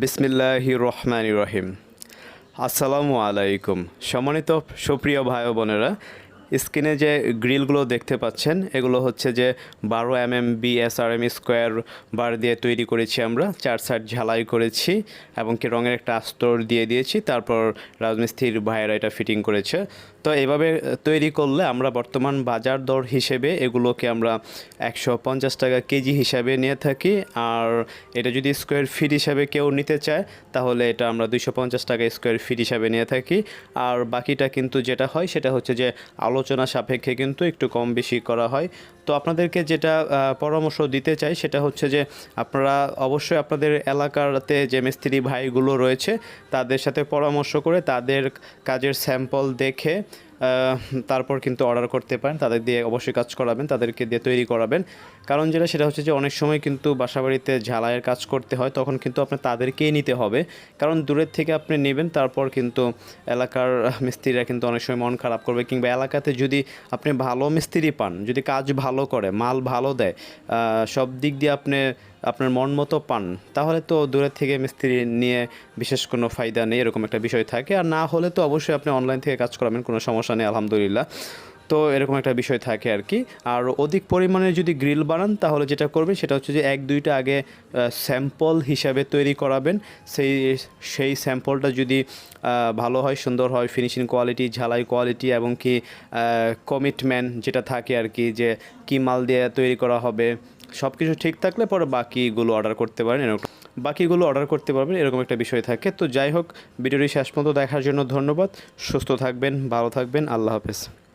বিসমিল্লাহি রহমান রহিম। আসসালামু আলাইকুম। সম্মানিত সুপ্রিয় ভাই বোনেরা স্ক্রিনে যে গ্রিলগুলো দেখতে পাচ্ছেন, এগুলো হচ্ছে যে বারো M M B S R M square bar দিয়ে তৈরি করেছি আমরা। চার সাইড ঝালাই করেছি এবং কি রঙের একটা আস্তর দিয়ে দিয়েছি, তারপর রাজমিস্ত্রির ভাইয়েরা এটা ফিটিং করেছে। তো এভাবে তৈরি করলে আমরা বর্তমান বাজার দর হিসেবে এগুলোকে আমরা একশো পঞ্চাশ টাকা কেজি হিসাবে নিয়ে থাকি। আর এটা যদি স্কোয়ার ফিট হিসাবে কেউ নিতে চায়, তাহলে এটা আমরা দুইশো পঞ্চাশ টাকা স্কোয়ার ফিট হিসাবে নিয়ে থাকি। আর বাকিটা কিন্তু যেটা হয়, সেটা হচ্ছে যে আলোচনা সাপেক্ষে কিন্তু একটু কম বেশি করা হয়। তো আপনাদেরকে যেটা পরামর্শ দিতে চাই সেটা হচ্ছে যে, আপনারা অবশ্যই আপনাদের এলাকাতে যে মিস্ত্রি ভাইগুলো রয়েছে, তাদের সাথে পরামর্শ করে তাদের কাজের স্যাম্পল দেখে তারপর কিন্তু অর্ডার করতে পারেন, তাদের দিয়ে অবশ্যই কাজ করাবেন, তাদেরকে দিয়ে তৈরি করাবেন। কারণ যেটা, সেটা হচ্ছে যে অনেক সময় কিন্তু বাসাবাড়িতে ঝালাইয়ের কাজ করতে হয়, তখন কিন্তু আপনার তাদেরকেই নিতে হবে। কারণ দূরের থেকে আপনি নেবেন, তারপর কিন্তু এলাকার মিস্ত্রিরা কিন্তু অনেক সময় মন খারাপ করবে। কিংবা এলাকাতে যদি আপনি ভালো মিস্ত্রি পান, যদি কাজ ভালো করে, মাল ভালো দেয় সব দিক দিয়ে আপনি আপনার মন মতো পান, তাহলে তো দূরের থেকে মিস্ত্রি নিয়ে বিশেষ কোনো ফায়দা নেই, এরকম একটা বিষয় থাকে। আর না হলে তো অবশ্যই আপনি অনলাইন থেকে কাজ করাবেন, কোনো সমস্যা নেই, আলহামদুলিল্লাহ। তো এরকম একটা বিষয় থাকে আর কি। আর অধিক পরিমাণে যদি গ্রিল বানান, তাহলে যেটা করবেন, সেটা হচ্ছে যে এক দুইটা আগে স্যাম্পল হিসাবে তৈরি করাবেন। সেই সেই স্যাম্পলটা যদি ভালো হয়, সুন্দর হয় ফিনিশিং কোয়ালিটি ঝালাই কোয়ালিটি এবং কি কমিটমেন্ট যেটা থাকে আর কি, যে কি মাল দিয়ে তৈরি করা হবে সব কিছু ঠিক থাকলে পরে বাকিগুলো অর্ডার করতে পারেন, এরকম। বাকিগুলো অর্ডার করতে পারবেন, এরকম একটা বিষয় থাকে। তো যাই হোক, ভিডিওটি শেষ পর্যন্ত দেখার জন্য ধন্যবাদ। সুস্থ থাকবেন, ভালো থাকবেন, আল্লাহ হাফেজ।